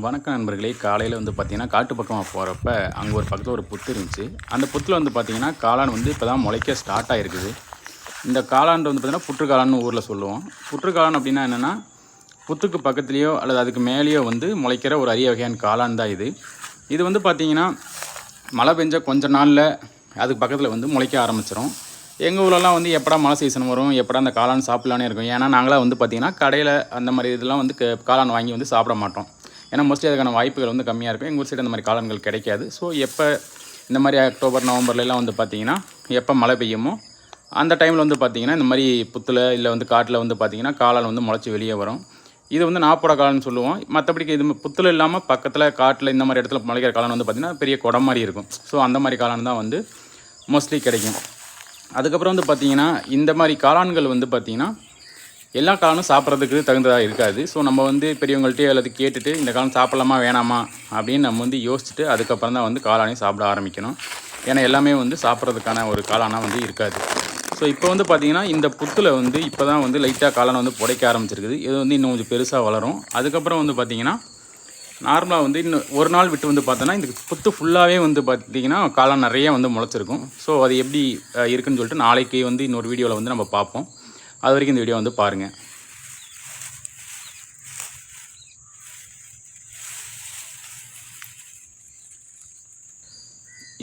வணக்கம் நண்பர்களே. காலையில் வந்து பார்த்தீங்கன்னா காட்டு பக்கமாக போகிறப்ப அங்கே ஒரு பக்கத்தில் ஒரு புத்து இருந்துச்சு. அந்த புத்தில் வந்து பார்த்தீங்கன்னா காளான் வந்து இப்போ தான் முளைக்க ஸ்டார்ட் ஆகிருக்குது இந்த காளான் வந்து பார்த்தீங்கன்னா புற்றுக்காளான்னு ஊரில் சொல்லுவோம். புற்றுக்காளான் அப்படின்னா என்னென்னா புத்துக்கு பக்கத்துலேயோ அல்லது அதுக்கு மேலேயோ வந்து முளைக்கிற ஒரு அரிய வகையான காளான் தான் இது. இது வந்து பார்த்தீங்கன்னா மழை பெஞ்ச கொஞ்ச நாளில் அதுக்கு பக்கத்தில் வந்து முளைக்க ஆரம்பிச்சிடும் எங்கள் ஊரெலாம் வந்து எப்படா மழை சீசன் வரும் எப்படா அந்த காளான் சாப்பிட்லான்னு இருக்கும். ஏன்னா நாங்களாம் வந்து பார்த்திங்கன்னா கடையில் அந்த மாதிரி இதெல்லாம் வந்து க- காளான் வாங்கி வந்து சாப்பிட மாட்டோம். ஏன்னா மோஸ்ட்லி அதுக்கான வாய்ப்புகள் வந்து கம்மியாக இருக்கும். எங்கள் ஊர் சைடு அந்த மாதிரி காலங்கள் கிடைக்காது. ஸோ எப்போ இந்த மாதிரி அக்டோபர் நவம்பர்லலாம் வந்து பார்த்திங்கன்னா எப்போ மழை பெய்யுமோ அந்த டைமில் வந்து பார்த்திங்கன்னா இந்த மாதிரி புத்தில் இல்லை வந்து காட்டில் வந்து பார்த்திங்கன்னா காளான் வந்து முளைச்சி வெளியே வரும். இது வந்து நாப்போட காலம்னு சொல்லுவோம். மற்றபடிக்கு இது புத்தில் இல்லாமல் பக்கத்தில் காட்டில் இந்த மாதிரி இடத்துல முளைக்கிற காலம் வந்து பார்த்திங்கன்னா பெரிய குடம் மாதிரி இருக்கும். ஸோ அந்த மாதிரி காளான் தான் வந்து மோஸ்ட்லி கிடைக்கும். அதுக்கப்புறம் வந்து பார்த்திங்கன்னா இந்த மாதிரி காளான்கள் வந்து பார்த்திங்கன்னா எல்லா காளானும் சாப்பிட்றதுக்கு தகுந்ததாக இருக்காது. ஸோ நம்ம வந்து பெரியவங்கள்ட்டே அல்லது கேட்டுட்டு இந்த காலம் சாப்பிட்லாமா வேணாமா? அப்படின்னு நம்ம வந்து யோசிச்சுட்டு அதுக்கப்புறம் தான் வந்து காளானையும் சாப்பிட ஆரம்பிக்கணும். ஏன்னா எல்லாமே வந்து சாப்பிட்றதுக்கான ஒரு காளானாக வந்து இருக்காது. ஸோ இப்போ வந்து பார்த்திங்கன்னா இந்த புத்தில் வந்து இப்போ தான் வந்து லைட்டாக காளான் வந்து புடைக்க ஆரம்பிச்சிருக்குது. இது வந்து இன்னும் கொஞ்சம் பெருசாக வளரும். அதுக்கப்புறம் வந்து பார்த்திங்கன்னா நார்மலாக வந்து இன்னும் ஒரு நாள் விட்டு வந்து பார்த்தோன்னா இந்த புத்து ஃபுல்லாகவே வந்து பார்த்திங்கன்னா காளான் நிறைய வந்து முளைச்சிருக்கும். ஸோ அது எப்படி இருக்குன்னு சொல்லிட்டு நாளைக்கு வந்து இன்னொரு வீடியோவில் வந்து நம்ம பார்ப்போம். அது வரைக்கும் இந்த வீடியோ வந்து பாருங்கள்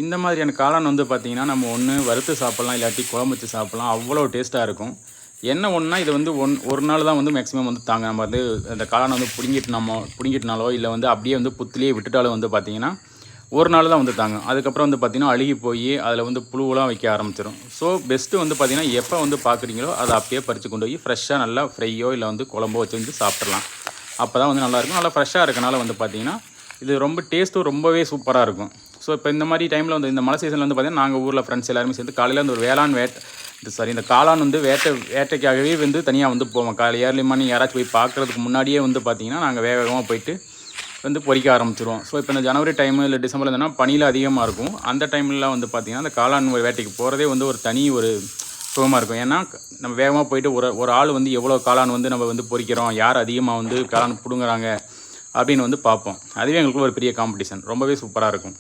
இந்த மாதிரியான காளான் வந்து பார்த்திங்கன்னா நம்ம ஒன்று வறுத்து சாப்பிட்லாம் இல்லாட்டி குழம்பு வச்சு சாப்பிட்லாம். அவ்வளோ டேஸ்ட்டாக இருக்கும். என்ன ஒன்றா இது வந்து ஒன் ஒரு நாள் தான் வந்து மேக்ஸிமம் வந்து தாங்க நம்ம வந்து அந்த காளான் வந்து பிடுங்கிட்டு நம்ம பிடுங்கிட்டனாலோ இல்லை வந்து அப்படியே வந்து புத்துலேயே விட்டுட்டாலும் வந்து பார்த்திங்கன்னா ஒரு நாள் தான் வந்து அதுக்கப்புறம் வந்து பார்த்திங்கன்னா அழுகி போய் அதில் வந்து புழுவெலாம் வைக்க ஆரம்பிச்சிடும் ஸோ பெஸ்ட்டு வந்து பார்த்திங்கன்னா எப்போ வந்து பார்க்குறீங்களோ அதை அப்படியே பறித்து கொண்டு போய் ஃப்ரெஷ்ஷாக நல்லா ஃப்ரையோ இல்லை வந்து குழம்போ வச்சு வந்து சாப்பிட்றலாம் அப்போ தான் வந்து நல்லாயிருக்கும் நல்லா ஃப்ரெஷ்ஷாக இருக்கனால வந்து பார்த்திங்கன்னா இது ரொம்ப டேஸ்ட்டும் ரொம்பவே சூப்பராக இருக்கும். ஸோ இப்போ இந்த மாதிரி டைமில் வந்து இந்த மழை சீசனில் வந்து பார்த்திங்கன்னா நாங்கள் ஊரில் ஃப்ரெண்ட்ஸ் எல்லாருமே சேர்ந்து காலையில் அந்த ஒரு வேளாண் வேட்டை இந்த சாரி இந்த காளான் வந்து வேட்டை வேட்டைக்காகவே வந்து தனியாக வந்து போவோம். காலை ஏர்லி மார்னிங் யாராச்சும் போய் பார்க்குறதுக்கு முன்னாடியே வந்து பார்த்திங்கன்னா நாங்கள் வேக வேகமாக போயிட்டு வந்து பொறிக்க ஆரம்பிச்சிருவோம். ஸோ இப்போ இந்த ஜனவரி டைமு இல்லை டிசம்பர் இருந்ததுன்னா பனியில் அதிகமாக இருக்கும். அந்த டைம்லலாம் வந்து பார்த்திங்கன்னா அந்த காளான் வேட்டைக்கு போகிறதே வந்து ஒரு தனி ஒரு சுகமாக இருக்கும். ஏன்னா நம்ம வேகமாக போயிட்டு ஒரு ஒரு ஆள் வந்து எவ்வளோ காளான் வந்து நம்ம வந்து பொறிக்கிறோம் யார் அதிகமாக வந்து காளான் பிடுங்குறாங்க அப்படின்னு வந்து பார்ப்போம் அதுவே எங்களுக்கு ஒரு பெரிய காம்படிஷன் ரொம்பவே சூப்பராக இருக்கும்.